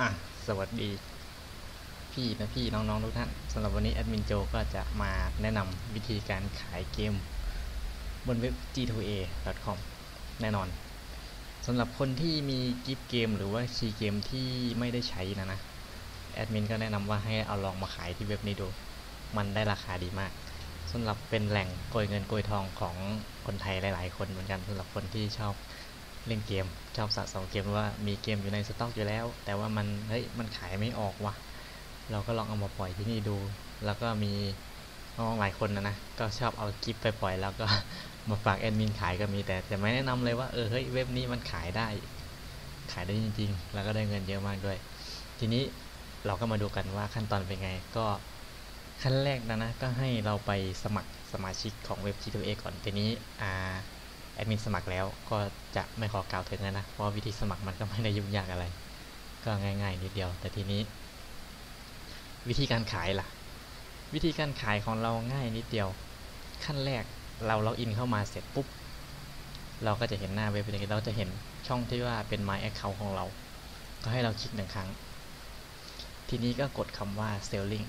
อะสวัสดี พี่นะพี่น้องๆทุกท่านสำหรับวันนี้แอดมินโจก็จะมาแนะนำวิธีการขายเกม บนเว็บ g2a.com แน่นอนสำหรับคนที่มีกิฟต์เกม หรือว่าคีย์เกมที่ไม่ได้ใช้นะนะแอดมินก็แนะนำว่าให้เอาลองมาขายที่เว็บนี้ดู มันได้ราคาดีมากสำหรับเป็นแหล่งโกยเงินโกยทองของคนไทยหลาย ๆ คนเหมือนกันสำหรับคนที่ชอบ เล่นเกมชอบสะสมเกมว่ามีเกมอยู่ในสต็อกอยู่แล้ว แต่ว่ามันเฮ้ยมันขายไม่ออกว่ะ เราก็ลองเอามาปล่อยที่นี่ดู แล้วก็มีน้องหลายคนนะนะก็ชอบเอาคลิปไปปล่อยแล้วก็มาฝากแอดมินขายก็มีแต่แต่ไม่แนะนำเลยว่าเออเฮ้ยเว็บนี้มันขายได้ ขายได้จริง ๆ แล้วก็ได้เงินเยอะมากด้วย ทีนี้เราก็มาดูกันว่าขั้นตอนเป็นไงก็ขั้นแรกนะนะก็ให้เราไปสมัครสมาชิกของเว็บ G2A ก่อนทีนี้อ่า แอดมินสมัครแล้วก็จะไม่ขอกล่าวถึงแล้วนะ เพราะวิธีสมัครมันก็ไม่ได้ยุ่งยากอะไร ก็ง่าย ๆ นิดเดียว แต่ทีนี้ วิธีการขายล่ะ วิธีการขายของเราง่ายนิดเดียว ขั้นแรกเราล็อกอินเข้ามาเสร็จปุ๊บ เราก็จะเห็นหน้าเว็บเป็นอย่างนี้เราจะเห็นช่องที่ว่าเป็น My Account ของเรา ก็ให้เราคลิกหนึ่งครั้ง ทีนี้ก็กดคำว่า Selling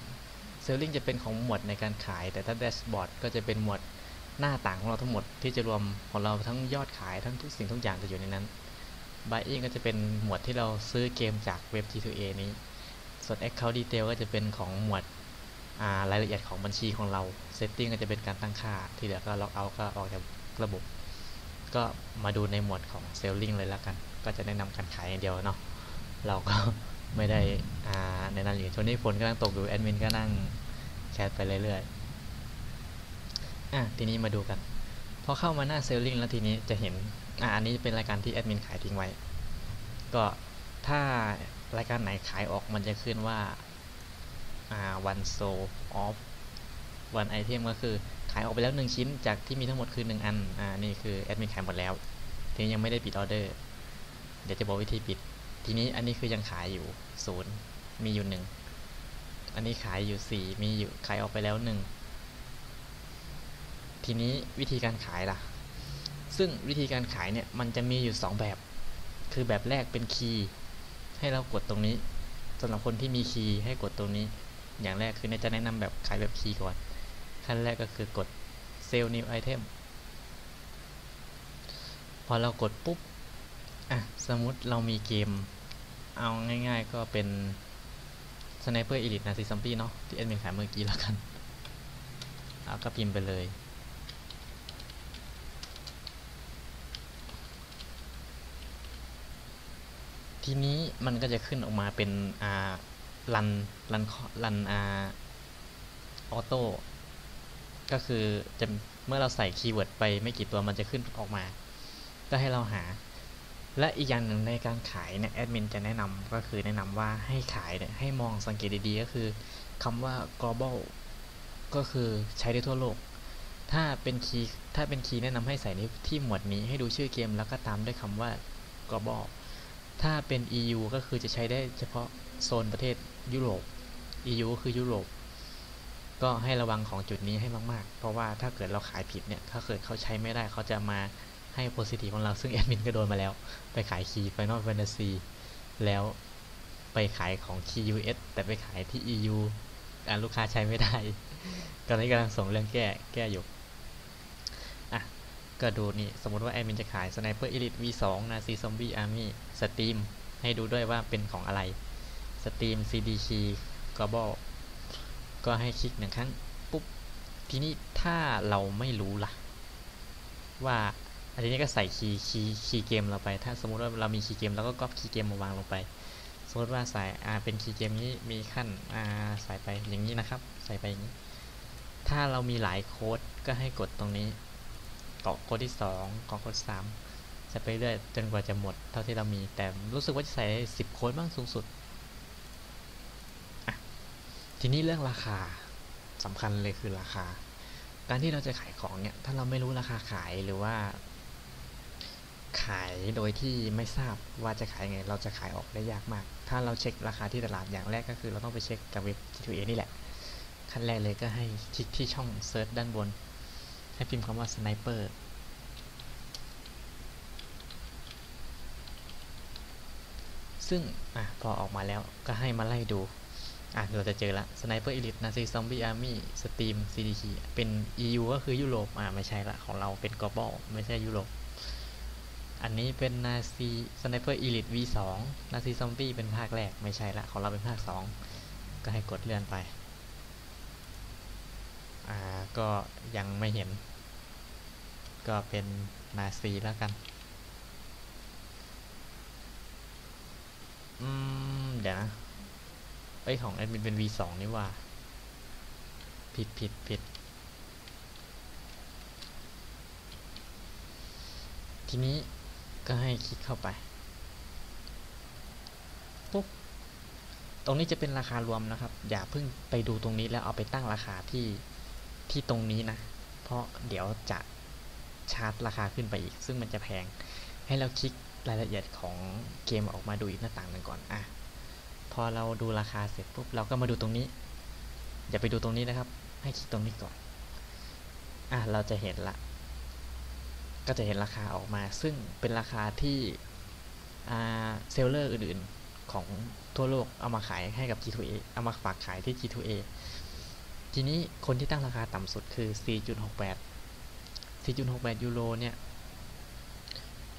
Selling จะเป็นของหมวดในการขาย แต่ถ้า Dashboard ก็จะเป็นหมวด หน้าต่างของเราทั้งหมดที่จะรวมของเราทั้งยอดขายทั้งทุกสิ่งทุกอย่างจะอยู่ในนั้น Buying ก็จะเป็นหมวดที่เราซื้อเกมจากเว็บ G2A นี้ ส่วน Account Detail ก็จะเป็นของหมวดรายละเอียดของบัญชีของเรา Setting ก็จะเป็นการตั้งค่า ที่เหลือก็ Log Out ก็ออกจากระบบ ก็มาดูในหมวดของ Selling เลยแล้วกัน ก็จะแนะนำการขายอย่างเดียวเนาะ เราก็ไม่ได้แนะนอย่ช่วงนี้ฝนกำลังตกอยู่แอดมินก็นั่งแชทไปเรื่อยๆ อะทีนี้มาดูกัน พอเข้ามาหน้า Selling แล้วทีนี้จะเห็น อะอันนี้เป็นรายการที่แอดมินขายทิ้งไว้ ก็ถ้ารายการไหนขายออกมันจะขึ้นว่า อ่า one sold off one item ก็คือขายออกไปแล้ว 1 ชิ้นจากที่มีทั้งหมดคือ 1 อัน อ่า นี่คือแอดมินขายหมดแล้ว ทีนี้ยังไม่ได้ปิดออเดอร์ เดี๋ยวจะบอกวิธีปิด ทีนี้อันนี้คือยังขายอยู่ศูนย์มีอยู่ 1 อันนี้ขายอยู่ 4 มีอยู่ ขายออกไปแล้ว 1 ทีนี้วิธีการขายล่ะ ซึ่งวิธีการขายเนี่ยมันจะมีอยู่ 2 แบบ คือแบบแรกเป็นคีย์ให้เรากดตรงนี้สำหรับคนที่มีคีย์ให้กดตรงนี้ อย่างแรกคือจะแนะนำแบบขายแบบคีย์ก่อน ขั้นแรกก็คือกด Sell New Item พอเรากดปุ๊บอะสมมติเรามีเกม เอาง่ายๆก็เป็น Sniper Elite นะซิซัมปี้เนาะที่แอดมินขายเมื่อกี้แล้วกัน เอาก็พิมพ์ไปเลย ทีนี้มันก็จะขึ้นออกมาเป็นอ่ารันรันรันอ่าออโต้ก็คือจะเมื่อเราใส่คีย์เวิร์ดไปไม่กี่ตัวมันจะขึ้นออกมา ก็ให้เราหา และอีกอย่างหนึ่งในการขายเนี่ยแอดมินจะแนะนำก็คือแนะนำว่าให้ขายเนี่ยให้มองสังเกตดีๆก็คือคำว่า global ก็คือใช้ได้ทั่วโลก ถ้าเป็นคีย์ถ้าเป็นคีย์แนะนำให้ใส่ในที่หมวดนี้ให้ดูชื่อเกมแล้วก็ตามด้วยคำว่า global ถ้าเป็น EU ก็คือจะใช้ได้เฉพาะโซนประเทศยุโรป EU ก็คือยุโรป ก็ให้ระวังของจุดนี้ให้มาก ๆ เพราะว่าถ้าเกิดเราขายผิดเนี่ย ถ้าเกิดเขาใช้ไม่ได้เขาจะมาให้โพสิทีฟของเราซึ่งแอดมินก็โดนมาแล้ว ไปขายคีย์ Final Fantasy แล้วไปขายของคีย์ US แต่ไปขายที่ EU อ่ลูกค้าใช้ไม่ได้ ตอนนี้กำลังส่งเรื่องแก้ แก้อยู่ ก็ดูนี่ สมมติว่าแอดมินจะขาย Sniper Elite V2 นะ C Zombie Army Steam ให้ดูด้วยว่าเป็นของอะไร Steam CD Key Global ก็ให้คลิกหนึ่งครั้ง ปุ๊บ ทีนี้ถ้าเราไม่รู้ล่ะ ว่าอันนี้ก็ใส่คีย์คีย์คีย์เกมเราไป ถ้าสมมติว่าเรามีคีย์เกมเราก็ก๊อปคีย์เกมมาวางลงไป สมมติว่าใส่อ่าเป็นคีย์เกมนี้มีขั้นอ่าใส่ไปอย่างนี้นะครับ ใส่ไปอย่างนี้ ถ้าเรามีหลายโค้ดก็ให้กดตรงนี้ เกาะโค้ดที่2เกาะโค้ด3จะไปเรื่อยจนกว่าจะหมดเท่าที่เรามี แต่รู้สึกว่าจะใส่สิบโค้ดบ้างสูงสุด ทีนี้เรื่องราคาสำคัญเลยคือราคา การที่เราจะขายของเนี่ย ถ้าเราไม่รู้ราคาขายหรือว่า ขายโดยที่ไม่ทราบว่าจะขายไง เราจะขายออกได้ยากมาก ถ้าเราเช็คราคาที่ตลาดอย่างแรกก็คือ เราต้องไปเช็คกับเว็บ G2A นี่แหละขั้นแรกเลยก็ให้คลิกที่ช่องเซิร์ชด้านบน ให้พิมพ์คำว่า sniper สซึ่งอะพอออกมาแล้วก็ให้มาไล่ดูอะเราจะเจอละ Sniper Elite Nazi Zombie Army Steam CDK เป็น EU ก็คือยุโรป อะ ไม่ใช่ละ ของเราเป็น global ไม่ใช่ยุโรป อันนี้เป็น Nazi Sniper Elite V2 Nazi Zombie เป็นภาคแรก ไม่ใช่ละ ของเราเป็นภาค 2 ก็ให้กดเลื่อนไป อ่าก็ยังไม่เห็น ก็เป็นนาซีแล้วกัน อืม เดี๋ยวนะเอ้ย ของแอดมินเป็น V2 นี่ว่า ผิดผิดผิดทีนี้ก็ให้คลิกเข้าไปปุ๊บตรงนี้จะเป็นราคารวมนะครับ อย่าเพิ่งไปดูตรงนี้แล้วเอาไปตั้งราคาที่ ที่ตรงนี้นะ เพราะเดี๋ยวจะชาร์จราคาขึ้นไปอีก ซึ่งมันจะแพง ให้เราคลิกรายละเอียดของเกมออกมาดูอีกหน้าต่างหนึ่งก่อนอะพอเราดูราคาเสร็จปุ๊บเราก็มาดูตรงนี้ อย่าไปดูตรงนี้นะครับ ให้คลิกตรงนี้ก่อนอะเราจะเห็นละ ก็จะเห็นราคาออกมา ซึ่งเป็นราคาที่เซลเลอร์อื่นๆของทั่วโลกเอามาขายให้กับ G2A เอามาฝากขายที่ G2A ทีนี้คนที่ตั้งราคาต่ำสุดคือ 4.68 4.68 ยูโรเนี่ย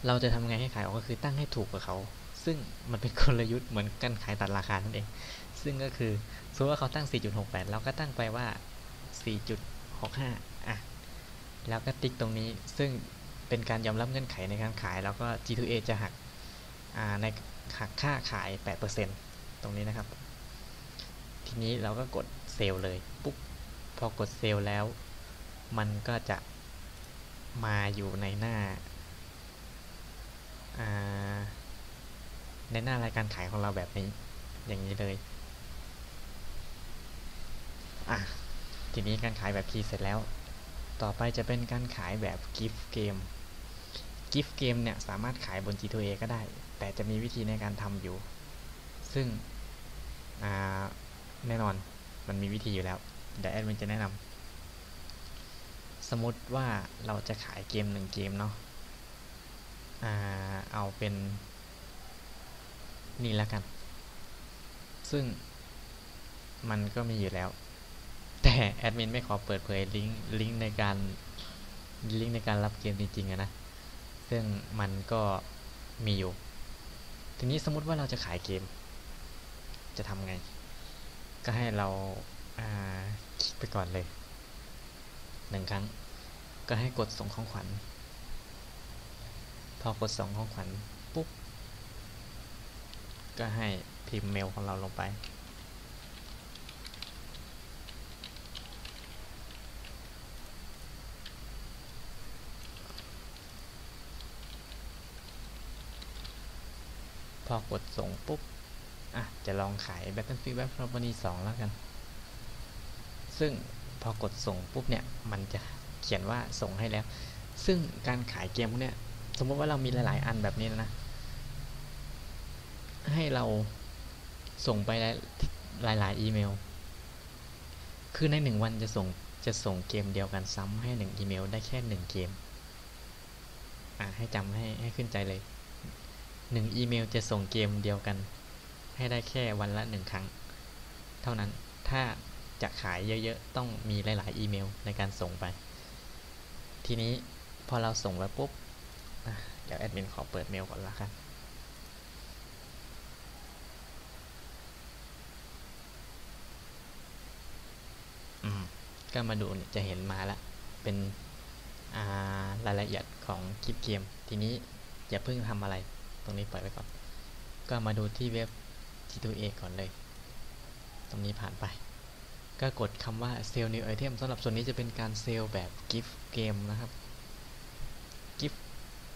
เราจะทำไงให้ขายออกก็คือตั้งให้ถูกกว่าเขา ซึ่งมันเป็นกลยุทธ์เหมือนกันขายตัดราคานั่นเอง ซึ่งก็คือสมมติว่าเขาตั้ง 4.68 เราก็ตั้งไปว่า 4.65 อะ แล้วก็ติ๊กตรงนี้ ซึ่งเป็นการยอมรับเงื่อนไขในการขาย แล้วก็ G2A จะหักในหักค่าขาย 8%ตรงนี้นะครับ ทีนี้เราก็กดเซลเลย ปุ๊บ พอกดเซลแล้ว มันก็จะมาอยู่ในหน้า ในหน้ารายการขายของเราแบบนี้ อย่างนี้เลยอะทีนี้การขายแบบคีย์เสร็จแล้ว ต่อไปจะเป็นการขายแบบกิฟต์เกมกิฟต์เกมเนี่ยสามารถขายบน G2A ก็ได้ แต่จะมีวิธีในการทำอยู่ ซึ่งแน่นอนมันมีวิธีอยู่แล้ว เดี๋ยวแอดมินจะแนะนำสมมติว่าเราจะขายเกมหนึ่งเกมเนาะอาเอาเป็น นี่แล้วกัน ซึ่งมันก็มีอยู่แล้ว แต่แอดมินไม่ขอเปิดเผยลิงก์ลิงก์ในการลิงก์ในการรับเกมจริงๆนะซึ่งมันก็มีอยู่ ทีนี้สมมติว่าเราจะขายเกม จะทำไง ก็ให้เรา คลิกไปก่อนเลยหนึ่งครั้ง ก็ให้กดส่งของขวัญ พอกดส่งของขวัญปุ๊บ ก็ให้พิมพ์เมลของเราลงไป พอกดส่งปุ๊บ อะ จะลองขาย Battlefield Web Company 2 แล้วกัน ซึ่งพอกดส่งปุ๊บเนี่ยมันจะเขียนว่าส่งให้แล้ว ซึ่งการขายเกมพวกเนี้ยสมมติว่าเรามีหลาย ๆ อันแบบนี้นะ ให้เราส่งไปหลายๆอีเมล คือในหนึ่งวันจะส่งจะส่งเกมเดียวกันซ้ำให้หนึ่งอีเมลได้แค่หนึ่งเกม อ่าให้จำให้ให้ขึ้นใจเลยหนึ่งอีเมลจะส่งเกมเดียวกัน ให้ได้แค่วันละหนึ่งครั้ง เท่านั้นถ้า จะขายเยอะๆ ต้องมีหลาย ๆ อีเมลในการส่งไป ทีนี้พอเราส่งไปปุ๊บเดี๋ยวแอดมินขอเปิดเมลก่อนละครับก็มาดูเนี่ยจะเห็นมาล้วเป็นรายละเอียดของคลิปเกม ทีนี้อย่าเพิ่งทำอะไร ตรงนี้ปล่อยไว้ก่อน ก็มาดูที่เว็บ G2A ก่อนเลย ตรงนี้ผ่านไป ก็กดคำว่า Sell New Item สำหรับส่วนนี้จะเป็นการเซลแบบ Gift Game นะครับ Gift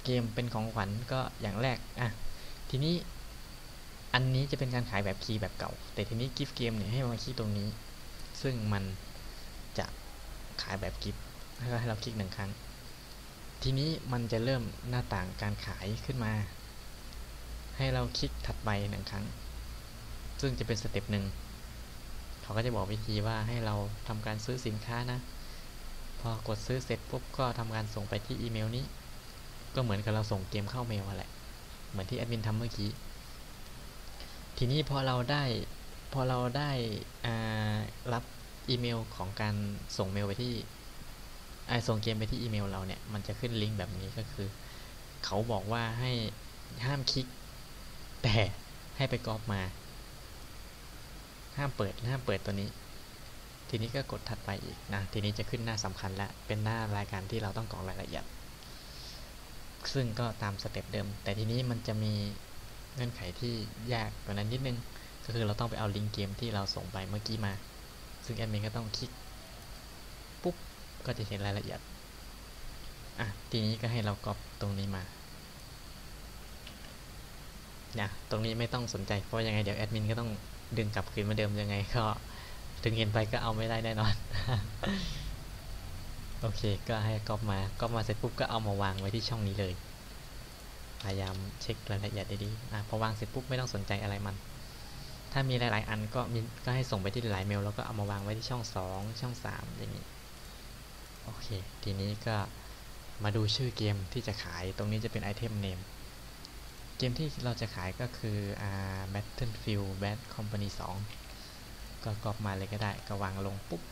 Game เป็นของขวัญก็อย่างแรกอะทีนี้อันนี้จะเป็นการขายแบบคีย์แบบเก่า แต่ทีนี้ Gift Game เนี่ยให้มาคลิกตรงนี้ ซึ่งมันจะขายแบบกิฟต์ให้เราคลิกหนึ่งครั้ง ทีนี้มันจะเริ่มหน้าต่างการขายขึ้นมา ให้เราคลิกถัดไปหนึ่งครั้ง ซึ่งจะเป็นสเต็ปหนึ่ง เขาก็จะบอกวิธีว่าให้เราทำการซื้อสินค้านะ พอกดซื้อเสร็จปุ๊บก็ทำการส่งไปที่อีเมลนี้ ก็เหมือนกับเราส่งเกมเข้าเมลแหละ เหมือนที่แอดมินทำเมื่อกี้ ทีนี้พอเราได้พอเราได้รับอีเมลของการส่งเมลไปที่อ่าส่งเกมไปที่อีเมลเราเนี่ย มันจะขึ้นลิงก์แบบนี้ก็คือ เขาบอกว่าให้ห้ามคลิก แต่ให้ไปก๊อปมา ห้ามเปิดห้ามเปิดตัวนี้ ทีนี้ก็กดถัดไปอีกนะ ทีนี้จะขึ้นหน้าสำคัญและเป็นหน้ารายการที่เราต้องกรอกรายละเอียด ซึ่งก็ตามสเต็ปเดิม แต่ทีนี้มันจะมีเงื่อนไขที่ยากกว่านั้นนิดนึง ก็คือเราต้องไปเอาลิงก์เกมที่เราส่งไปเมื่อกี้มา ซึ่งแอดมินก็ต้องคลิกปุ๊บก็จะเห็นรายละเอียดอะทีนี้ก็ให้เราก๊อปตรงนี้มานะตรงนี้ไม่ต้องสนใจเพราะยังไงเดี๋ยวแอดมินก็ต้อง ดึงกลับคืนมาเดิมยังไงก็ถึงเห็นไปก็เอาไม่ได้แน่นอน โอเค ก็ให้ก๊อปมาก๊อปมาเสร็จปุ๊บก็เอามาวางไว้ที่ช่องนี้เลย พยายามเช็ครายละเอียดดีๆอะพอวางเสร็จปุ๊บไม่ต้องสนใจอะไรมัน ถ้ามีหลายๆอันก็มีก็ให้ส่งไปที่หลายเมลแล้วก็เอามาวางไว้ที่ช่อง 2 ช่อง 3 อย่างนี้ โอเค ทีนี้ก็มาดูชื่อเกมที่จะขายตรงนี้จะเป็นไอเทมเนม กมที่เราจะขายก็คืออ่า Battlefield Bad Company 2 ก็กรอบมาเลยก็ได้ก็วางลงปุ๊บ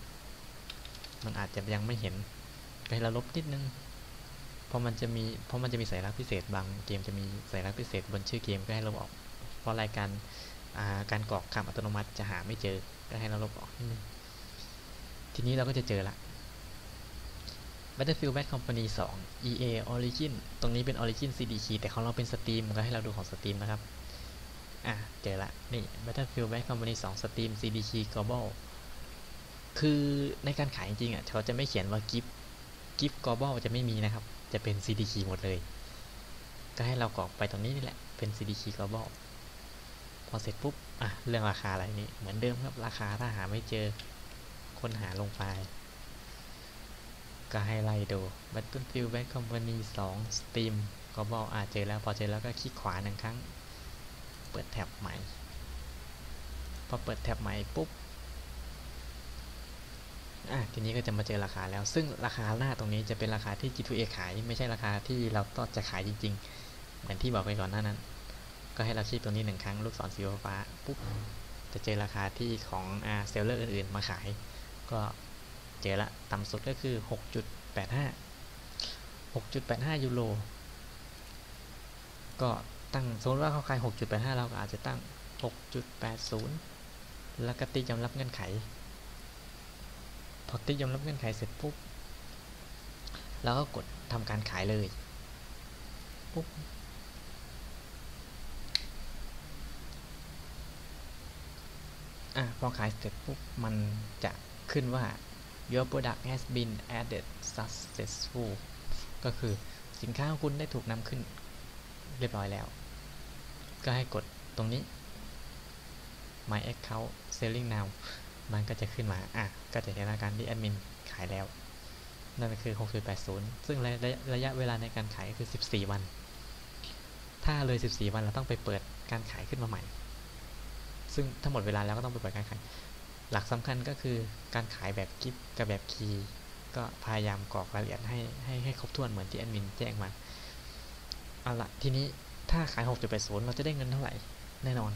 มันอาจจะยังไม่เห็นไปเราลบนิดนึงเพราะมันจะมีเพราะมันจะมีสัญลักษณ์พิเศษบางเกมจะมีสัญลักษณ์พิเศษบนชื่อเกมก็ให้ลบออก เพราะรายการการกรอกคำอัตโนมัติจะหาไม่เจอก็ให้เราลบออกนิดนึงทีนี้เราก็จะเจอละ Battlefield Bad Company 2 EA Origin ตรงนี้เป็น Origin CD key แต่ของเราเป็น Steam ก็ให้เราดูของ Steam นะครับ อะ เจอละ นี่ Battlefield Bad Company 2 Steam CD key Global คือในการขายจริงๆอะเขาจะไม่เขียนว่า gift gift global จะไม่มีนะครับ จะเป็น CD key หมดเลย ก็ให้เรากรอกไปตรงนี้นี่แหละ เป็น CD key global พอเสร็จปุ๊บ อะ เรื่องราคาอะไรนี่ เหมือนเดิมครับ ราคาถ้าหาไม่เจอ ค้นหาลงไป ก็ให้ไล่ดู Battlefield Bad Company 2 Steam global อะเจอแล้ว พอเจอแล้วก็คลิกขวาหนึ่งครั้ง เปิดแท็บใหม่ พอเปิดแท็บใหม่ปุ๊บ อะทีนี้ก็จะมาเจอราคาแล้ว ซึ่งราคาหน้าตรงนี้จะเป็นราคาที่ G2A ขาย ไม่ใช่ราคาที่เราต้องจะขายจริง ๆ เหมือนที่บอกไปก่อนหน้านั้น ก็ให้เราคลิกตรงนี้หนึ่งครั้ง ลูกศรสีฟ้าปุ๊บ จะเจอราคาที่ของอ่าเซลเลอร์อื่น ๆ มาขาย ก็ เจอละต่ำสุดก็คือ 6.85 6.85 ยูโร ก็ตั้งสมมติว่าเขาขาย 6.85 เราก็อาจจะตั้ง 6.80 แล้วก็ตียอมรับเงื่อนไข พอตียอมรับเงื่อนไขเสร็จปุ๊บแล้วก็กดทำการขายเลยปุ๊บอะพอขายเสร็จปุ๊บมันจะขึ้นว่า your product has been added successful ก็คือสินค้าของคุณได้ถูกนำขึ้นเรียบร้อยแล้ว ก็ให้กดตรงนี้ my account selling now มันก็จะขึ้นมา อะ ก็จะเห็นอาการที่แอดมินขายแล้ว นั่นก็คือ6.80 ซึ่งระยะระยะเวลาในการขายคือ 14 วัน ถ้าเลย 14 วันเราต้องไปเปิดการขายขึ้นมาใหม่ ซึ่งถ้าหมดเวลาแล้วก็ต้องไปเปิดการขาย หลักสำคัญก็คือการขายแบบกิฟกับแบบคีย์ก็พยายามกรอกรายละเอียดให้ให้ให้ครบถ้วนเหมือนที่แอดมินแจ้งมาเอาละทีนี้ถ้าขาย 6.80 เราจะได้เงินเท่าไหร่ แน่นอน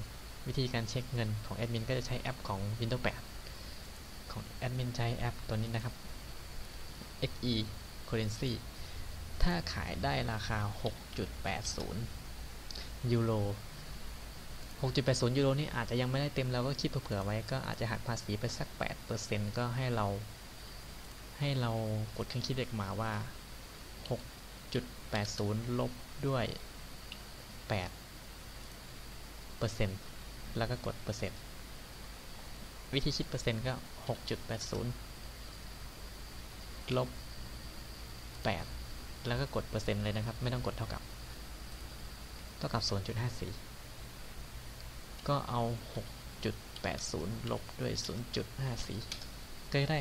วิธีการเช็คเงินของแอดมินก็จะใช้แอปของ Windows 8 ของแอดมินใช้แอปตัวนี้นะครับ XE Currency ถ้าขายได้ราคา 6.80 ยูโร 6.80 ยูโรนี่อาจจะยังไม่ได้เต็มเราก็คิดเผื่อไว้ก็อาจจะหักภาษีไปสัก 8%ก็ให้เราให้เรากดเครื่องคิดเลขมาว่า 6.80 ลบด้วย8แล้วก็กดเปอร์เซ็นต์วิธีคิดเปอร์เซ็นต์ก็ 6.80 ลบ 8 แล้วก็กดเปอร์เซ็นต์เลยนะครับ ไม่ต้องกดเท่ากับ เท่ากับ 0.54 ก็เอา 6.80 ลบด้วย 0.54 ก็ได้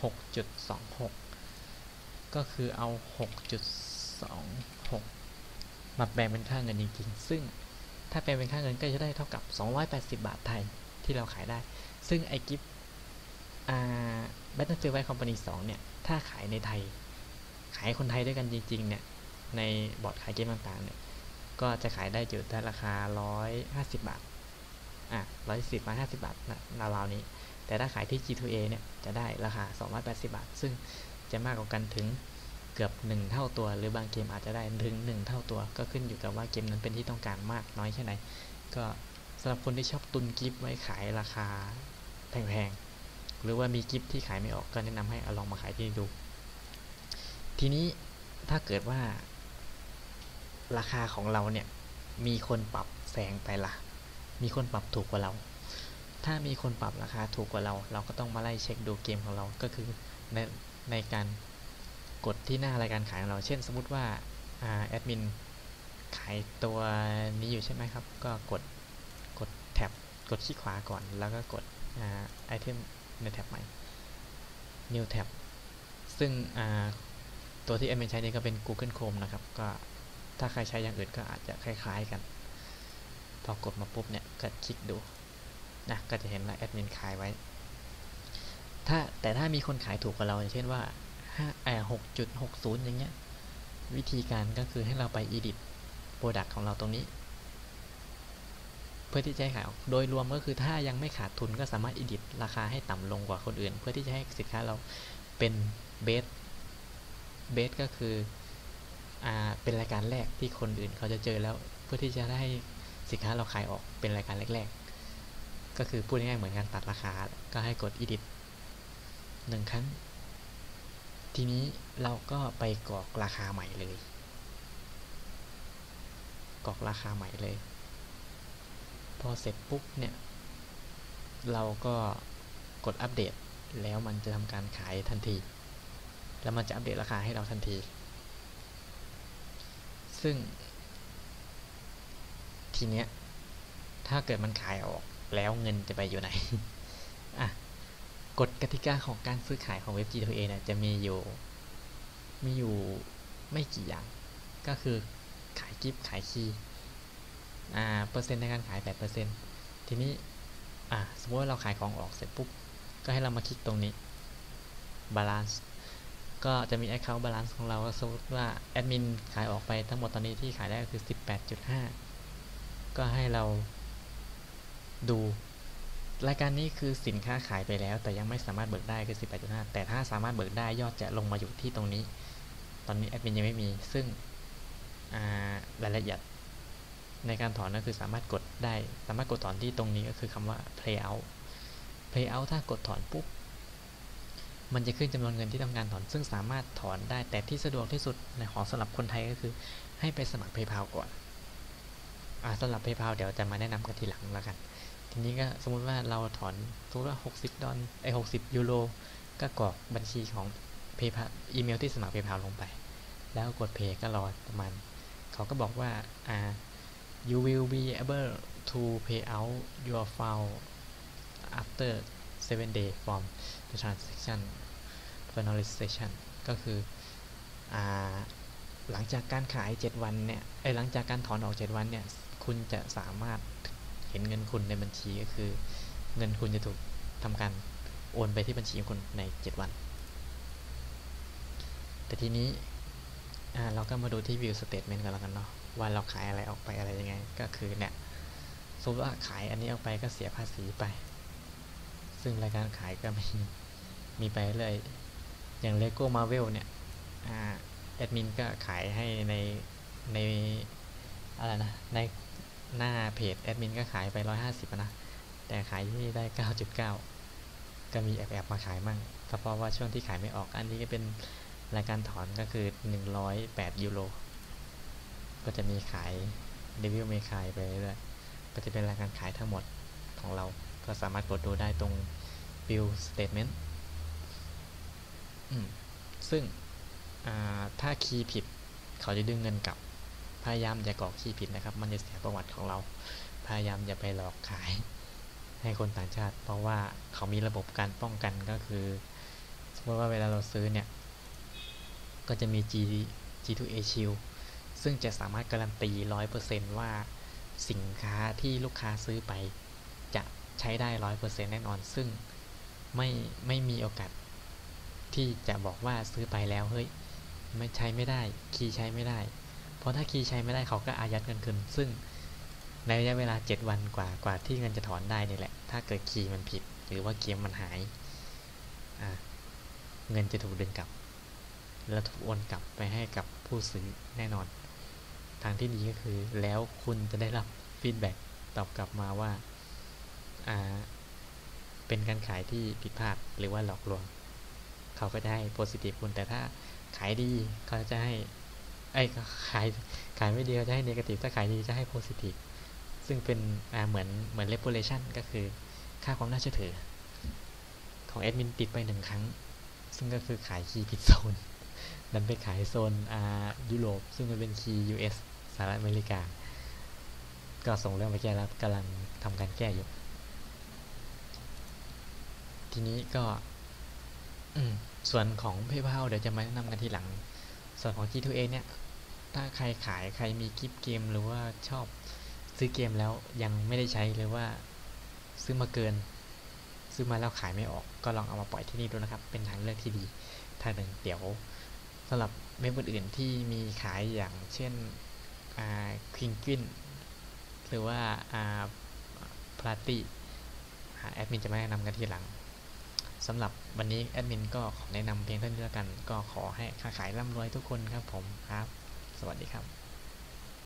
6.26 ก็คือเอา 6.26 มาแปลงเป็นค่าเงินจริงๆ ซึ่งถ้าแปลงเป็นค่าเงินก็จะได้เท่ากับ 280 บาทไทยที่เราขายได้ ซึ่งไอกิฟอ่า Battlefield White Company 2เนี่ย ถ้าขายในไทย ขายคนไทยด้วยกันจริงๆเนี่ย ในบอร์ดขายเกมต่างๆเนี่ย ก็จะขายได้อยู่ที่ราคา 150 บาทอยสิบร้อยห้าสิบาทนะราวๆนี้ แต่ถ้าขายที่ G2A เนี่ยจะได้ราคา 280 บาท ซึ่งจะมากกว่ากันถึงเกือบ 1 เท่าตัว หรือบางเกมอาจจะได้ถึง 1 เท่าตัว ก็ขึ้นอยู่กับว่าเกมนั้นเป็นที่ต้องการมากน้อยแค่ไหน ก็สำหรับคนที่ชอบตุนกิฟต์ไว้ขายราคาแพงๆ หรือว่ามีกิฟต์ที่ขายไม่ออกก็แนะนำให้อลองมาขายที่นี่ดู ทีนี้ถ้าเกิดว่า ราคาของเราเนี่ยมีคนปรับแซงไปละมีคนปรับถูกกว่าเรา ถ้ามีคนปรับราคาถูกกว่าเรา เราก็ต้องมาไล่เช็คดูเกมของเราก็คือในในการกดที่หน้ารายการขายของเรา เช่น สมมติว่าแอดมินขายตัวนี้อยู่ใช่ไหมครับ ก็กดกดแท็บกดคลิกขวาก่อน แล้วก็กดไอเทมในแท็บใหม่ New Tab ซึ่งตัวที่แอดมินใช้นี่ก็เป็น Google Chrome นะครับ ก็ ถ้าใครใช้อย่างอื่นก็อาจจะคล้าย ๆกัน พอกดมาปุ๊บเนี่ยก็คลิกดูนะก็จะเห็นว่าแอดมินขายไว้ ถ้าแต่ถ้ามีคนขายถูกกว่าเราอย่างเช่นว่า5แอ6.60 อย่างเงี้ย วิธีการก็คือให้เราไป edit product ของเราตรงนี้ เพื่อที่จะให้ขายโดยรวมก็คือถ้ายังไม่ขาดทุนก็สามารถ edit ราคาให้ต่ำลงกว่าคนอื่น เพื่อที่จะให้สินค้าเราเป็นเบสเบสก็คือ เป็นรายการแรกที่คนอื่นเขาจะเจอแล้ว เพื่อที่จะได้สินค้าเราขายออกเป็นรายการแรก ๆ ก็คือพูดง่ายๆเหมือนการตัดราคา ก็ให้กด edit หนึ่งครั้ง ทีนี้เราก็ไปกรอกราคาใหม่เลย กรอกราคาใหม่เลย พอเสร็จปุ๊บเนี่ย เราก็กดอัปเดตแล้วมันจะทำการขายทันที แล้วมันจะอัปเดตราคาให้เราทันที ซึ่ง ทีเนี้ย ถ้าเกิดมันขายออกแล้วเงินจะไปอยู่ไหนอะกฎกติกาของการซื้อขายของเว็บ G2A เนี่ยจะมีอยู่ มีอยู่ไม่กี่อย่าง ก็คือขายกิฟต์ขายคีย์อ่าเปอร์เซ็นต์ในการขาย 8%ทีนี้อ่าสมมติว่าเราขายของออกเสร็จปุ๊บ ก็ให้เรามาคลิกตรงนี้ balance ก็จะมี account balance ของเราสมมติว่าแอดมินขายออกไปทั้งหมดตอนนี้ที่ขายได้ก็คือ 18.5 ก็ให้เราดู รายการนี้คือสินค้าขายไปแล้ว แต่ยังไม่สามารถเบิกได้คือ 18.5 แต่ถ้าสามารถเบิกได้ยอดจะลงมาอยู่ที่ตรงนี้ ตอนนี้แอดมินยังไม่มี ซึ่งรายละเอียดในการถอนก็คือสามารถกดได้ สามารถกดถอนที่ตรงนี้ก็คือคำว่า play out play out ถ้ากดถอนปุ๊บ มันจะขึ้นจำนวนเงินที่ต้องการถอน ซึ่งสามารถถอนได้แต่ที่สะดวกที่สุดในของสำหรับคนไทยก็คือ ให้ไปสมัคร PayPal ก่อนอ่าสำหรับ PayPal เดี๋ยวจะมาแนะนำกันทีหลังแล้วกัน ทีนี้ก็สมมุติว่าเราถอนสมมติว่า 60 ดอลไอ60ยูโรก็กรอกบัญชีของ PayPal อีเมลที่สมัคร PayPal ลงไป แล้วกด Pay ก็รอประมาณเขาก็บอกว่าอ่า you will be able to pay out your file after 7 day from the transaction finalization ก็คืออหลังจากการขาย 7 วันเนี่ยไอหลังจากการถอนออก 7 วันเนี่ย คุณจะสามารถเห็นเงินคุณในบัญชีก็คือ เงินคุณจะถูกทำการโอนไปที่บัญชีของคุณใน 7 วัน แต่ทีนี้เราก็มาดูที่ view statement กันแล้วกันเนาะว่าเราขายอะไรออกไปอะไรยังไง ก็คือเนี่ยสมมติว่าขายอันนี้ออกไปก็เสียภาษีไป ซึ่งรายการขายก็มีมีไปเลย อย่าง Lego Marvel เนี่ยแอดมินก็ขายให้ในในอะไรนะในหน้าเพจแอดมินก็ขายไป 150นะ แต่ขายที่ได้ 9.9 ก็มีแอบแอบมาขายมั่งเฉพาะว่าช่วงที่ขายไม่ออกอันนี้ก็เป็นรายการถอนก็คือ 108 ยูโร ก็จะมีขายเดวิลเมขายไปเรื่อยก็จะเป็นรายการขายทั้งหมดของเรา ก็สามารถกดดูได้ตรง bill statement ซึ่งถ้าคีย์ผิด เขาจะดึงเงินกลับ พยายามอย่ากรอกคีย์ผิดนะครับ มันจะเสียประวัติของเรา พยายามอย่าไปหลอกขาย ให้คนต่างชาติ เพราะว่าเขามีระบบการป้องกันก็คือ สมมติว่าเวลาเราซื้อเนี่ย ก็จะมี G G2A Shield ซึ่งจะสามารถการันตี 100%ว่าสินค้าที่ลูกค้าซื้อไปจะใช้ได้ 100%แน่นอน ซึ่งไม่ไม่มีโอกาส ที่จะบอกว่าซื้อไปแล้วเฮ้ยไม่ใช้ไม่ได้ คีย์ใช้ไม่ได้ เพราะถ้าคีย์ใช้ไม่ได้เขาก็อายัดเงินคืนซึ่งในระยะเวลา 7 วันกว่ากว่าที่เงินจะถอนได้นี่แหละ ถ้าเกิดคีย์มันผิด หรือว่าเกมมันหายเงินจะถูกดึงกลับ แล้วถูกโอนกลับไปให้กับผู้ซื้อแน่นอน ทางที่ดีก็คือแล้วคุณจะได้รับฟีดแบ็กตอบกลับมาว่า เป็นการขายที่ผิดพลาดหรือว่าหลอกลวง เขาก็จะให้โพสิทีฟคุณแต่ถ้าขายดีเขาจะให้ไอ้ขายขายไม่ดีเขาจะให้เนกาทีฟถ้าขายดีจะให้โพสิทีฟซึ่งเป็นอ่าเหมือนเหมือนเล p u เลชันก็คือค่าความน่าเชื่อถือ ของแอดมินติดไปหนึ่งครั้ง ซึ่งก็คือขายคีย์ผิดโซนดันไปขายโซนอ่ายุโรปซึ่งมันเป็นคีย์ US สหรัฐอเมริกา ก็ส่งเรื่องไปแก้แล้วกำลังทำการแก้อยู่ ทีนี้ก็ อืม ส่วนของ PayPal เดี๋ยวจะมาแนะนำกันทีหลัง ส่วนของ G2A เนี่ย ถ้าใครขายใครมีกิฟต์เกมหรือว่าชอบซื้อเกมแล้วยังไม่ได้ใช้หรือว่าซื้อมาเกิน ซื้อมาแล้วขายไม่ออก ก็ลองเอามาปล่อยที่นี่ดูนะครับ เป็นทางเลือกที่ดีทางหนึ่งเดี๋ยวสำหรับเว็บอื่นๆที่มีขายอย่างเช่นอาคิงกินหรือว่าอ่าพลาติแอดมินจะมาแนะนำกันทีหลังสำหรับ วันนี้แอดมินก็ขอแนะนำเพียงเท่านี้แล้วกัน ก็ขอให้ค้าขายร่ำรวยทุกคนครับผมครับ สวัสดีครับ